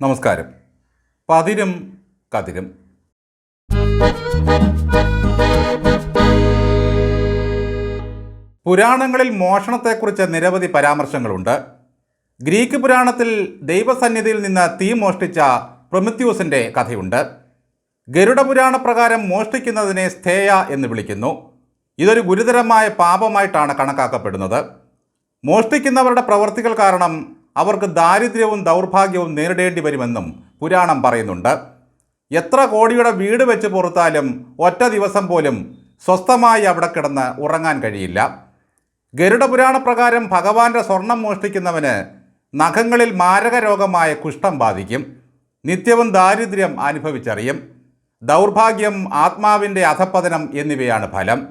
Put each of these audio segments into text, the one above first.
നമസ്കാരം. പതിരും കതിരും. പുരാണങ്ങളിൽ മോഷണത്തെക്കുറിച്ച് നിരവധി പരാമർശങ്ങളുണ്ട്. ഗ്രീക്ക് പുരാണത്തിൽ ദൈവസന്നിധിയിൽ നിന്ന് തീ മോഷ്ടിച്ച പ്രൊമിത്യൂസിന്റെ കഥയുണ്ട്. ഗരുഡ പുരാണ പ്രകാരം മോഷ്ടിക്കുന്നതിനെ സ്ഥേയ എന്ന് വിളിക്കുന്നു. ഇതൊരു ഗുരുതരമായ പാപമായിട്ടാണ് കണക്കാക്കപ്പെടുന്നത്. മോഷ്ടിക്കുന്നവരുടെ പ്രവൃത്തികൾ കാരണം അവർക്ക് ദാരിദ്ര്യവും ദൗർഭാഗ്യവും നേരിടേണ്ടി വരുമെന്നും പുരാണം പറയുന്നുണ്ട്. എത്ര കോടിയുടെ വീട് വെച്ച് പുറത്താലും ഒറ്റ ദിവസം പോലും സ്വസ്ഥമായി അവിടെ കിടന്ന് ഉറങ്ങാൻ കഴിയില്ല. ഗരുഡപുരാണ പ്രകാരം ഭഗവാന്റെ സ്വർണം മോഷ്ടിക്കുന്നവന് നഖങ്ങളിൽ മാരക രോഗമായ കുഷ്ഠം ബാധിക്കും. നിത്യവും ദാരിദ്ര്യം അനുഭവിച്ചറിയും. ദൗർഭാഗ്യം ആത്മാവിന്റെ അധപ്പതനം എന്നിവയാണ് ഫലം.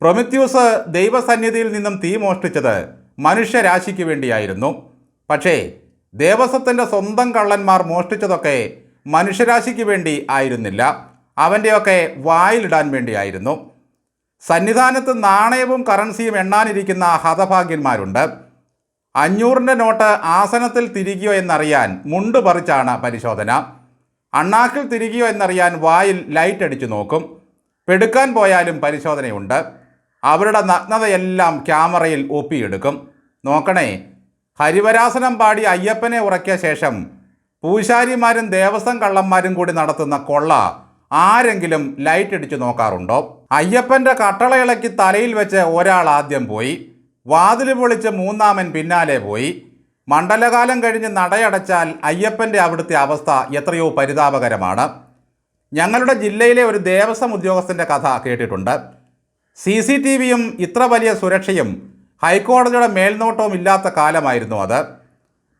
പ്രൊമിത്യൂസ് ദൈവസന്നിധിയിൽ നിന്നും തീ മോഷ്ടിച്ചത് മനുഷ്യരാശിക്ക് വേണ്ടിയായിരുന്നു. പക്ഷേ ദേവസ്വത്തിന്റെ സ്വന്തം കള്ളന്മാർ മോഷ്ടിച്ചതൊക്കെ മനുഷ്യരാശിക്ക് വേണ്ടി ആയിരുന്നില്ല. അവന്റെയൊക്കെ വായിലിടാൻ വേണ്ടിയായിരുന്നു. സന്നിധാനത്ത് നാണയവും കറൻസിയും എണ്ണാനിരിക്കുന്ന ഹതഭാഗ്യന്മാരുണ്ട്. അഞ്ഞൂറിന്റെ നോട്ട് ആസനത്തിൽ തിരികെയോ എന്നറിയാൻ മുണ്ട് പറിച്ചാണ് പരിശോധന. അണ്ണാക്കിൽ തിരികെയോ എന്നറിയാൻ വായിൽ ലൈറ്റ് അടിച്ചു നോക്കും. പെടുക്കാൻ പോയാലും പരിശോധനയുണ്ട്. അവരുടെ നഗ്നതയെല്ലാം ക്യാമറയിൽ ഒപ്പിയെടുക്കും. നോക്കണേ ഹരിവരാസനം പാടി അയ്യപ്പനെ ഉറക്കിയ ശേഷം പൂശാരിമാരും ദേവസ്വം കള്ളന്മാരും കൂടി നടത്തുന്ന കൊള്ള ആരെങ്കിലും ലൈറ്റ് അടിച്ചു നോക്കാറുണ്ടോ? അയ്യപ്പന്റെ കട്ടളയിളക്കി തലയിൽ വെച്ച് ഒരാൾ ആദ്യം പോയി വാതിൽ പൊളിച്ച് മൂന്നാമൻ പിന്നാലെ പോയി. മണ്ഡലകാലം കഴിഞ്ഞ് നടയടച്ചാൽ അയ്യപ്പന്റെ അവിടുത്തെ അവസ്ഥ എത്രയോ പരിതാപകരമാണ്. ഞങ്ങളുടെ ജില്ലയിലെ ഒരു ദേവസ്വം ഉദ്യോഗസ്ഥന്റെ കഥ കേട്ടിട്ടുണ്ട്. സി സി ടി വിയും ഇത്ര വലിയ സുരക്ഷയും ഹൈക്കോടതിയുടെ മേൽനോട്ടവും ഇല്ലാത്ത കാലമായിരുന്നു അത്.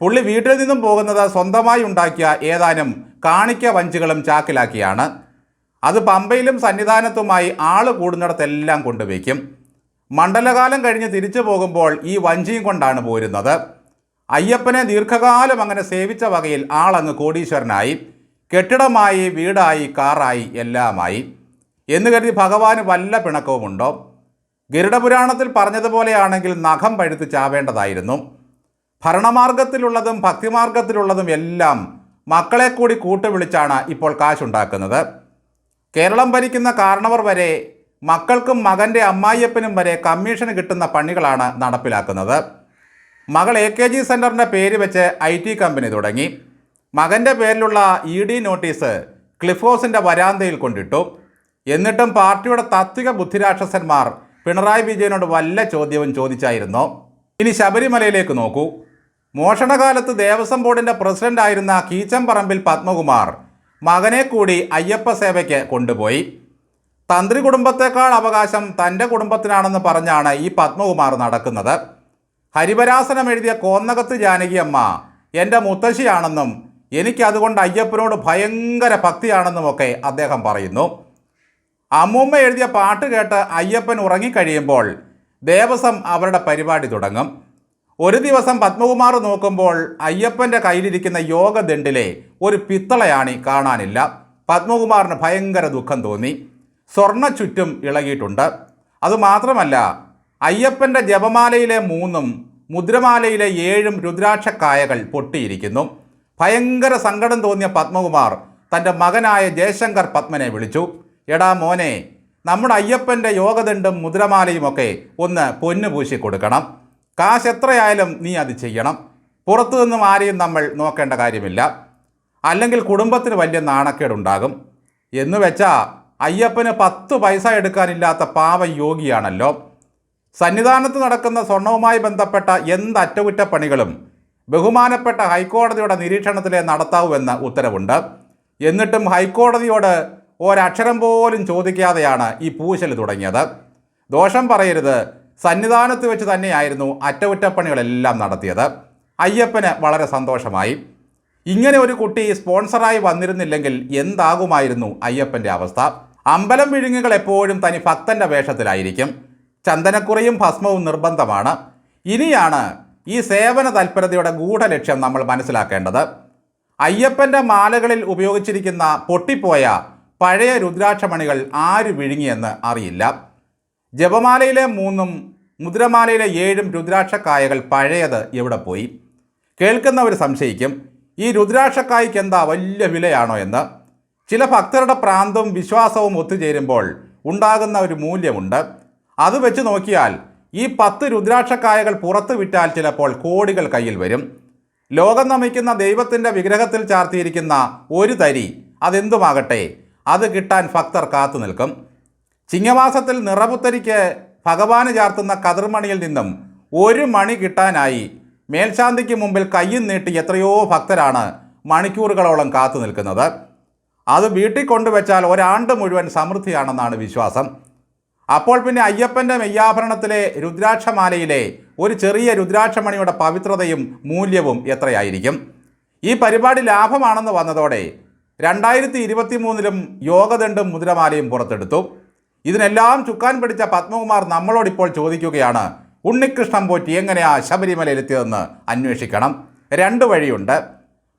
പുള്ളി വീട്ടിൽ നിന്നും പോകുന്നത് സ്വന്തമായി ഉണ്ടാക്കിയ ഏതാനും കാണിക്ക വഞ്ചികളും ചാക്കിലാക്കിയാണ്. അത് പമ്പയിലും സന്നിധാനത്തുമായി ആൾ കൂടുന്നിടത്തെല്ലാം കൊണ്ടുവയ്ക്കും. മണ്ഡലകാലം കഴിഞ്ഞ് തിരിച്ചു പോകുമ്പോൾ ഈ വഞ്ചിയും കൊണ്ടാണ് പോരുന്നത്. അയ്യപ്പനെ ദീർഘകാലം അങ്ങനെ സേവിച്ച വകയിൽ ആളങ്ങ് കോടീശ്വരനായി. കെട്ടിടമായി വീടായി കാറായി എല്ലാമായി. എന്ന് കരുതി ഭഗവാന് വല്ല പിണക്കവുമുണ്ടോ? ഗരുഡപുരാണത്തിൽ പറഞ്ഞതുപോലെയാണെങ്കിൽ നഖം പഴുത്ത് ചാവേണ്ടതായിരുന്നു. ഭരണമാർഗത്തിലുള്ളതും ഭക്തിമാർഗത്തിലുള്ളതും എല്ലാം മക്കളെ കൂടി കൂട്ടുവിളിച്ചാണ് ഇപ്പോൾ കാശുണ്ടാക്കുന്നത്. കേരളം ഭരിക്കുന്ന കാരണവർ വരെ മക്കൾക്കും മകന്റെ അമ്മായിയപ്പനും വരെ കമ്മീഷന് കിട്ടുന്ന പണികളാണ് നടപ്പിലാക്കുന്നത്. മകൾ എ കെ ജി സെന്ററിന്റെ പേര് വെച്ച് ഐ ടി കമ്പനി തുടങ്ങി. മകന്റെ പേരിലുള്ള ഇ ഡി നോട്ടീസ് ക്ലിഫോസിന്റെ വരാന്തയിൽ കൊണ്ടിട്ടു. എന്നിട്ടും പാർട്ടിയുടെ താത്വിക ബുദ്ധിരാക്ഷസന്മാർ പിണറായി വിജയനോട് വല്ല ചോദ്യവും ചോദിച്ചായിരുന്നോ? ഇനി ശബരിമലയിലേക്ക് നോക്കൂ. മോഷണകാലത്ത് ദേവസ്വം ബോർഡിന്റെ പ്രസിഡന്റായിരുന്ന കീച്ചംപറമ്പിൽ പത്മകുമാർ മകനെ കൂടി അയ്യപ്പ സേവയ്ക്ക് കൊണ്ടുപോയി. തന്ത്രി കുടുംബത്തെക്കാൾ അവകാശം തന്റെ കുടുംബത്തിനാണെന്ന് പറഞ്ഞാണ് ഈ പത്മകുമാർ നടക്കുന്നത്. ഹരിവരാസനം എഴുതിയ കോന്നകത്ത് ജാനകിയമ്മ എന്റെ മുത്തശ്ശിയാണെന്നും എനിക്ക് അതുകൊണ്ട് അയ്യപ്പനോട് ഭയങ്കര ഭക്തിയാണെന്നുമൊക്കെ അദ്ദേഹം പറയുന്നു. അമ്മൂമ്മ എഴുതിയ പാട്ട് കേട്ട് അയ്യപ്പൻ ഉറങ്ങിക്കഴിയുമ്പോൾ ദേവസ്വം അവരുടെ പരിപാടി തുടങ്ങും. ഒരു ദിവസം പത്മകുമാർ നോക്കുമ്പോൾ അയ്യപ്പന്റെ കയ്യിലിരിക്കുന്ന യോഗദണ്ഡിലെ ഒരു പിത്തളയാണി കാണാനില്ല. പത്മകുമാറിന് ഭയങ്കര ദുഃഖം തോന്നി. സ്വർണ ചുറ്റും ഇളകിയിട്ടുണ്ട്. അതുമാത്രമല്ല അയ്യപ്പന്റെ ജപമാലയിലെ മൂന്നും മുദ്രമാലയിലെ ഏഴും രുദ്രാക്ഷക്കായകൾ പൊട്ടിയിരിക്കുന്നു. ഭയങ്കര സങ്കടം തോന്നിയ പത്മകുമാർ തന്റെ മകനായ ജയശങ്കർ പത്മനെ വിളിച്ചു. എടാ മോനെ നമ്മുടെ അയ്യപ്പന്റെ യോഗദണ്ഡും മുദ്രമാലയുമൊക്കെ ഒന്ന് പൊന്നു പൂശി കൊടുക്കണം. കാശ് എത്രയായാലും നീ അത് ചെയ്യണം. പുറത്തു നിന്നും ആരെയും നമ്മൾ നോക്കേണ്ട കാര്യമില്ല. അല്ലെങ്കിൽ കുടുംബത്തിന് വലിയ നാണക്കേടുണ്ടാകും. എന്ന് വെച്ചാൽ അയ്യപ്പന് പത്ത് പൈസ എടുക്കാനില്ലാത്ത പാവ യോഗിയാണല്ലോ. സന്നിധാനത്ത് നടക്കുന്ന സ്വർണവുമായി ബന്ധപ്പെട്ട എന്ത് അറ്റകുറ്റപ്പണികളും ബഹുമാനപ്പെട്ട ഹൈക്കോടതിയുടെ നിരീക്ഷണത്തിലേ എന്ന ഉത്തരവുണ്ട്. എന്നിട്ടും ഹൈക്കോടതിയോട് ഒരക്ഷരം പോലും ചോദിക്കാതെയാണ് ഈ പൂശൽ തുടങ്ങിയത്. ദോഷം പറയരുത്. സന്നിധാനത്ത് വെച്ച് തന്നെയായിരുന്നു അറ്റകുറ്റപ്പണികളെല്ലാം നടത്തിയത്. അയ്യപ്പന് വളരെ സന്തോഷമായി. ഇങ്ങനെ ഒരു കുട്ടി സ്പോൺസറായി വന്നിരുന്നില്ലെങ്കിൽ എന്താകുമായിരുന്നു അയ്യപ്പന്റെ അവസ്ഥ? അമ്പലം വിഴുങ്ങുകൾ എപ്പോഴും തനി ഭക്തന്റെ വേഷത്തിലായിരിക്കും. ചന്ദനക്കുറിയും ഭസ്മവും നിർബന്ധമാണ്. ഇനിയാണ് ഈ സേവന തൽപരതയുടെ ഗൂഢലക്ഷ്യം നമ്മൾ മനസ്സിലാക്കേണ്ടത്. അയ്യപ്പന്റെ മാലകളിൽ ഉപയോഗിച്ചിരിക്കുന്ന പൊട്ടിപ്പോയ പഴയ രുദ്രാക്ഷമണികൾ ആര് വിഴുങ്ങിയെന്ന് അറിയില്ല. ജപമാലയിലെ മൂന്നും മുദ്രമാലയിലെ ഏഴും രുദ്രാക്ഷക്കായകൾ പഴയത് എവിടെ പോയി? കേൾക്കുന്നവർ സംശയിക്കും ഈ രുദ്രാക്ഷക്കായ്ക്ക് എന്താ വലിയ വിലയാണോ എന്ന്. ചില ഭക്തരുടെ പ്രാന്തവും വിശ്വാസവും ഒത്തുചേരുമ്പോൾ ഉണ്ടാകുന്ന ഒരു മൂല്യമുണ്ട്. അത് വെച്ച് നോക്കിയാൽ ഈ പത്ത് രുദ്രാക്ഷക്കായകൾ പുറത്തു വിറ്റാൽ ചിലപ്പോൾ കോടികൾ കയ്യിൽ വരും. ലോകം നമിക്കുന്ന ദൈവത്തിന്റെ വിഗ്രഹത്തിൽ ചാർത്തിയിരിക്കുന്ന ഒരു തരി അതെന്തുമാകട്ടെ? അത് കിട്ടാൻ ഭക്തർ കാത്തു നിൽക്കും. ചിങ്ങമാസത്തിൽ നിറപുത്തരിക്ക് ഭഗവാന് ചാർത്തുന്ന കതിർമണിയിൽ നിന്നും ഒരു മണി കിട്ടാനായി മേൽശാന്തിക്ക് മുമ്പിൽ കയ്യും നീട്ടി എത്രയോ ഭക്തരാണ് മണിക്കൂറുകളോളം കാത്തു നിൽക്കുന്നത്. അത് വീട്ടിൽ കൊണ്ടുവച്ചാൽ ഒരാണ്ട് മുഴുവൻ സമൃദ്ധിയാണെന്നാണ് വിശ്വാസം. അപ്പോൾ പിന്നെ അയ്യപ്പന്റെ മെയ്യാഭരണത്തിലെ രുദ്രാക്ഷമാലയിലെ ഒരു ചെറിയ രുദ്രാക്ഷമണിയുടെ പവിത്രതയും മൂല്യവും എത്രയായിരിക്കും? ഈ പരിപാടി ലാഭമാണെന്ന് വന്നതോടെ രണ്ടായിരത്തി ഇരുപത്തി മൂന്നിലും യോഗദണ്ഡും മുദ്രമാലയും പുറത്തെടുത്തു. ഇതിനെല്ലാം ചുക്കാൻ പിടിച്ച പത്മകുമാർ നമ്മളോടിപ്പോൾ ചോദിക്കുകയാണ് ഉണ്ണികൃഷ്ണൻ പോറ്റി എങ്ങനെയാ ശബരിമലയിലെത്തിയതെന്ന് അന്വേഷിക്കണം. രണ്ട് വഴിയുണ്ട്.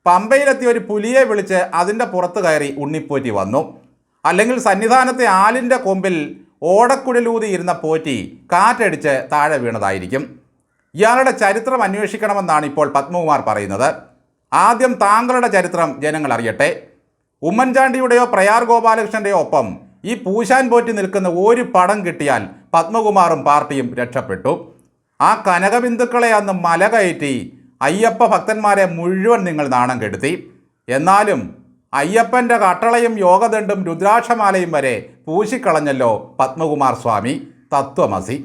പമ്പയിലെത്തിയ ഒരു പുലിയെ വിളിച്ച് അതിന്റെ പുറത്ത് കയറി ഉണ്ണിപ്പോറ്റി വന്നു. അല്ലെങ്കിൽ സന്നിധാനത്തെ ആലിന്റെ കൊമ്പിൽ ഓടക്കുഴലൂതി ഇരുന്ന പോറ്റി കാറ്റടിച്ച് താഴെ വീണതായിരിക്കും. ഇയാളുടെ ചരിത്രം അന്വേഷിക്കണമെന്നാണ് ഇപ്പോൾ പത്മകുമാർ പറയുന്നത്. ആദ്യം താങ്കളുടെ ചരിത്രം ജനങ്ങൾ അറിയട്ടെ. ഉമ്മൻചാണ്ടിയുടെയോ പ്രയാർ ഗോപാലകൃഷ്ണന്റെയോ ഒപ്പം ഈ പൂശാൻ പോറ്റി നിൽക്കുന്ന ഒരു പടം കിട്ടിയാൽ പത്മകുമാറും പാർട്ടിയും രക്ഷപ്പെട്ടു. ആ കനകബിന്ദുക്കളെ അന്ന് മല കയറ്റി അയ്യപ്പ ഭക്തന്മാരെ മുഴുവൻ നിങ്ങൾ നാണം കെടുത്തി. എന്നാലും അയ്യപ്പന്റെ കട്ടളയും യോഗദണ്ഡും രുദ്രാക്ഷമാലയും വരെ പൂശിക്കളഞ്ഞല്ലോ പത്മകുമാർ സ്വാമി. തത്വമസി.